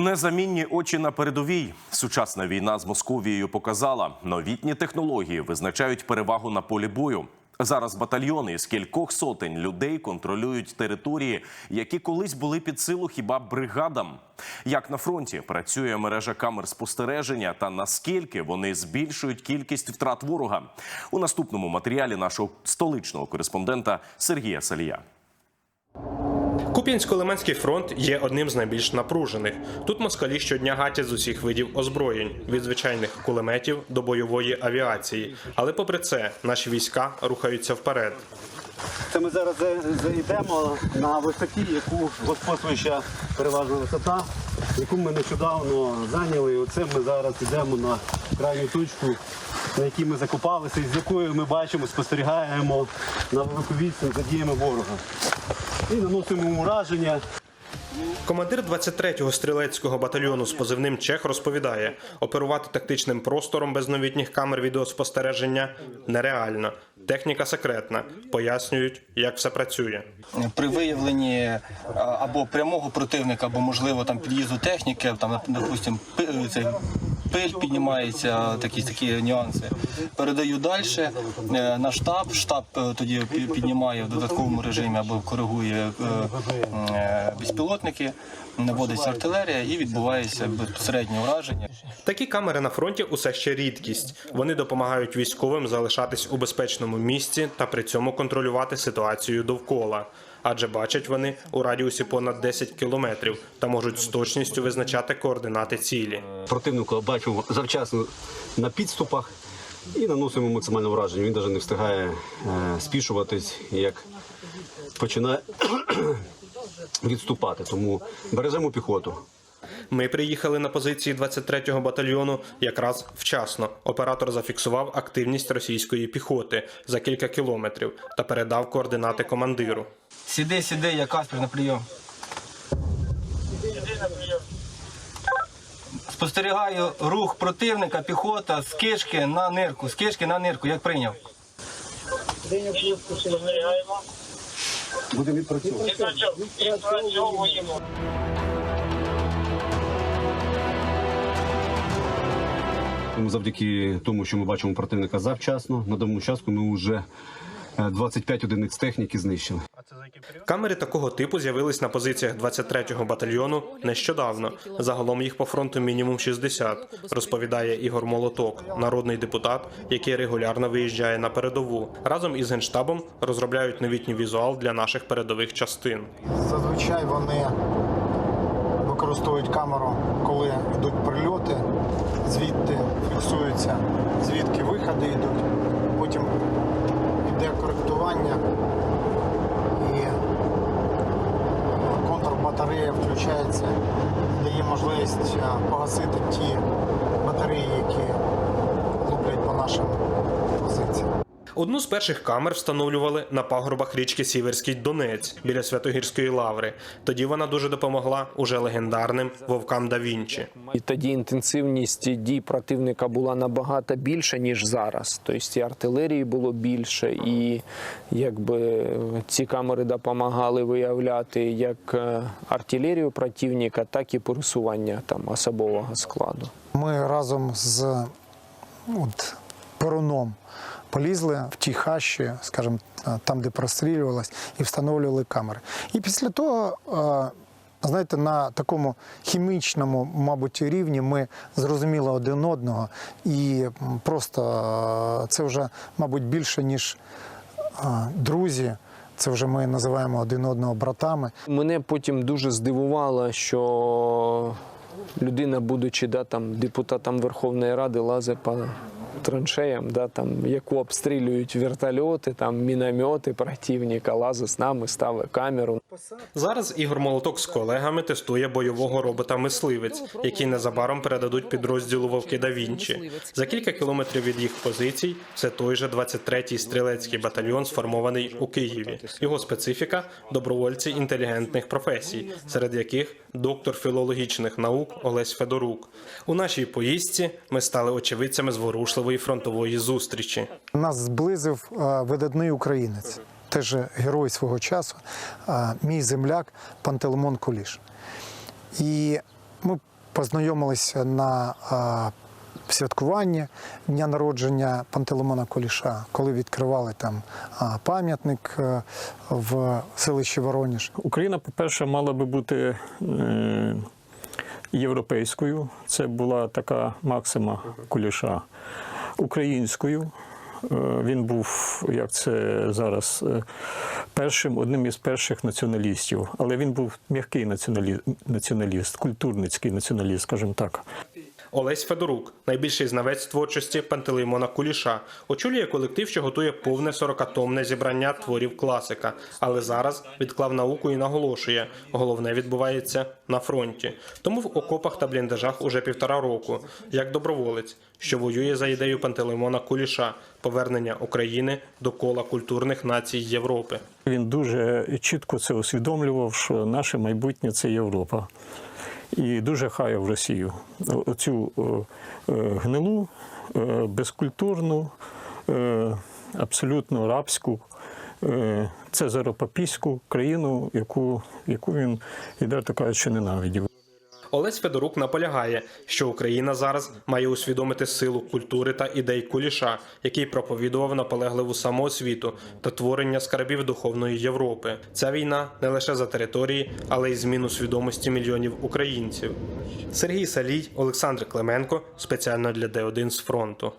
Незамінні очі на передовій. Сучасна війна з Московією показала, новітні технології визначають перевагу на полі бою. Зараз батальйони з кількох сотень людей контролюють території, які колись були під силу хіба бригадам. Як на фронті працює мережа камер спостереження та наскільки вони збільшують кількість втрат ворога у наступному матеріалі нашого столичного кореспондента Сергія Салія. Куп'янсько-Лиманський фронт є одним з найбільш напружених. Тут москалі щодня гатять з усіх видів озброєнь від звичайних кулеметів до бойової авіації. Але попри це, наші війська рухаються вперед. Це ми зараз зайдемо на висоті, яку господствуюча переважна висота, яку ми нещодавно зайняли. І оце ми зараз йдемо на крайню точку, на якій ми закопалися, і з якою ми бачимо, спостерігаємо на велику відстань за діями ворога. І наносимо ураження. Командир 23-го стрілецького батальйону з позивним Чех розповідає, оперувати тактичним простором без новітніх камер відеоспостереження нереально. Техніка секретна. Пояснюють, як все працює. при виявленні або прямого противника, або можливо там під'їзду техніки, там, допустим, цей пиль піднімається, такі такі нюанси. Передаю далі на штаб. Штаб е, тоді піднімає в додатковому режимі або коригує е, е, безпілотники, наводиться артилерія і відбувається безпосереднє ураження. Такі камери на фронті усе ще рідкість. Вони допомагають військовим залишатись у безпечному місці та при цьому контролювати ситуацію довкола. Адже бачать вони у радіусі понад 10 кілометрів та можуть з точністю визначати координати цілі. Противника бачимо завчасно на підступах і наносимо максимальне враження. Він навіть не встигає е, спішуватись, як починає відступати. Тому бережемо піхоту. Ми приїхали на позиції 23-го батальйону якраз вчасно. Оператор зафіксував активність російської піхоти за кілька кілометрів та передав координати командиру. Сіди, сіди, я Каспер на прийом. Спостерігаю рух противника, піхота з кишки на нирку, з кишки на нирку, як прийняв. Будемо відпрацьовувати. Тому завдяки тому, що ми бачимо противника завчасно, на даному участку ми вже е, 25 одиниць техніки знищили. Камери такого типу з'явились на позиціях 23-го батальйону нещодавно. Загалом їх по фронту мінімум 60, розповідає Ігор Молоток, народний депутат, який регулярно виїжджає на передову. Разом із генштабом розробляють новітній візуал для наших передових частин. Зазвичай вони використовують камеру, коли йдуть прильоти, звідти фіксуються, звідки виходи йдуть. Потім йде коректування і контрбатарея включається, дає можливість е, погасити ті Одну з перших камер встановлювали на пагорбах річки Сіверський Донець біля Святогірської лаври. Тоді вона дуже допомогла уже легендарним вовкам да Вінчі. І тоді інтенсивність дій противника була набагато більша, ніж зараз. Тобто і артилерії було більше, і якби ці камери допомагали виявляти як е, артилерію противника, так і пересування там особового складу. Ми разом з от, Перуном полізли в ті хащі, скажімо, там, де прострілювалось, і встановлювали камери. І після того, е, знаєте, на такому хімічному, мабуть, рівні ми зрозуміли один одного, і просто е, це вже, мабуть, більше, ніж е, друзі. Це вже ми називаємо один одного братами. Мене потім дуже здивувало, що людина, будучи да, там, депутатом Верховної Ради, лазить по траншеям, да, там, яку обстрілюють вертольоти, там, міномети противника, лазить з нами, ставить камеру. Зараз Ігор Молоток з колегами тестує бойового робота мисливець, який незабаром передадуть підрозділу Вовки да Вінчі. За кілька кілометрів від їх позицій це той же 23-й стрілецький батальйон, сформований у Києві. Його специфіка добровольці інтелігентних професій, серед яких доктор філологічних наук Олесь Федорук. У нашій поїздці ми стали очевидцями зворушливої фронтової зустрічі. Нас зблизив е, видатний українець, теж герой свого часу, мій земляк Пантелеймон Куліш. І ми познайомилися на святкуванні дня народження Пантелеймона Куліша, коли відкривали там пам'ятник е, в селищі Вороніж. Україна, по-перше, мала би бути е, європейською. Це була така максима куліша. Українською. Е, Він був, як це зараз, е, першим, одним із перших націоналістів. Але він був м'який націоналіст, націоналіст, культурницький націоналіст, скажімо так. Олесь Федорук, найбільший знавець творчості Пантелеймона Куліша, очолює колектив, що готує повне 40-томне зібрання творів класика, але зараз відклав науку і наголошує, головне відбувається на фронті. Тому в окопах та бліндажах уже півтора року, як доброволець, що воює за ідею Пантелеймона Куліша, повернення України до кола культурних націй Європи. Він дуже чітко це усвідомлював, що наше майбутнє це Європа. І дуже хаяв Росію. Оцю е, гнилу, е, безкультурну, е, абсолютно рабську, цезаропапійську країну, яку, яку він, відверто кажучи, ненавидів. Олесь Федорук наполягає, що Україна зараз має усвідомити силу культури та ідей куліша, який проповідував наполегливу самоосвіту та творення скарбів духовної Європи. Ця війна не лише за території, але й зміну свідомості мільйонів українців. Сергій Салій, Олександр Клименко спеціально для Д1 з фронту.